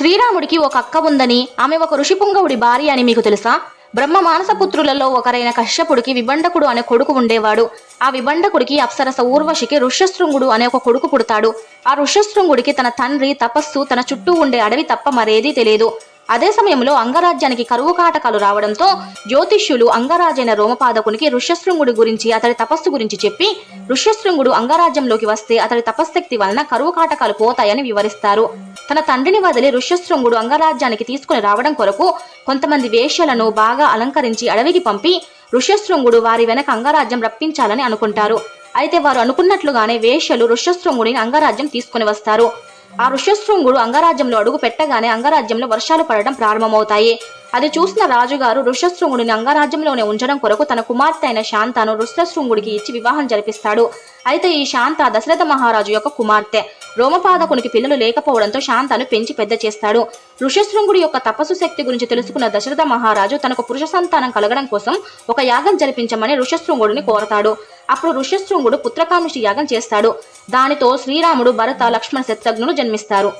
శ్రీరాముడికి ఒక అక్క ఉందని ఆమె ఒక ఋషిపుంగవుడి భార్య అని మీకు తెలుసా? బ్రహ్మ మానసపుత్రులలో ఒకరైన కశ్యపుడికి విబండకుడు అనే కొడుకు ఉండేవాడు. ఆ విబండకుడికి అప్సరస ఊర్వశికి ఋష్యశృంగుడు అనే ఒక కొడుకు పుడతాడు. ఆ ఋష్యశృంగుడికి తన తండ్రి తపస్సు తన చుట్టూ ఉండే అడవి తప్ప మరేదీ తెలియదు. అదే సమయంలో అంగరాజ్యానికి కరువు కాటకాలు రావడంతో జ్యోతిష్యులు అంగరాజైన రోమపాదకునికి ఋష్యశృంగుడి గురించి అతడి తపస్సు గురించి చెప్పి ఋష్యశృంగుడు అంగరాజ్యంలోకి వస్తే అతడి తపస్శక్తి వలన కరువు కాటకాలు పోతాయని వివరిస్తారు. తన తండ్రిని వదిలి ఋష్యశృంగుడు అంగరాజ్యానికి తీసుకుని రావడం కొరకు కొంతమంది వేష్యలను బాగా అలంకరించి అడవికి పంపి ఋష్యశృంగుడు వారి వెనక అంగరాజ్యం రప్పించాలని అనుకుంటారు. అయితే వారు అనుకున్నట్లుగానే వేష్యలు ఋష్యశృంగుడిని అంగరాజ్యం తీసుకుని వస్తారు. ఆ ఋష్యశృంగుడు అంగరాజ్యంలో అడుగు పెట్టగానే అంగరాజ్యంలో వర్షాలు పడడం ప్రారంభమవుతాయి. అది చూసిన రాజుగారు ఋష్యశృంగుడిని అంగరాజ్యంలోనే ఉంచడం కొరకు తన కుమార్తె అయిన శాంతను ఋష్యశృంగుడికి ఇచ్చి వివాహం జరిపిస్తాడు. అయితే ఈ శాంత దశరథ మహారాజు యొక్క కుమార్తె. రోమపాదకునికి పిల్లలు లేకపోవడంతో శాంతను పెంచి పెద్ద చేస్తాడు. ఋష్యశృంగుడి యొక్క తపస్సు శక్తి గురించి తెలుసుకున్న దశరథ మహారాజు తనకు పురుష సంతానం కలగడం కోసం ఒక యాగం జరిపించమని ఋష్యశృంగుడిని కోరతాడు. అప్పుడు ఋష్యశృంగుడు పుత్రకామిష్టి యాగం చేస్తాడు. దానితో శ్రీరాముడు భరత లక్ష్మణ శత్రుఘ్నులు జన్మిస్తారు.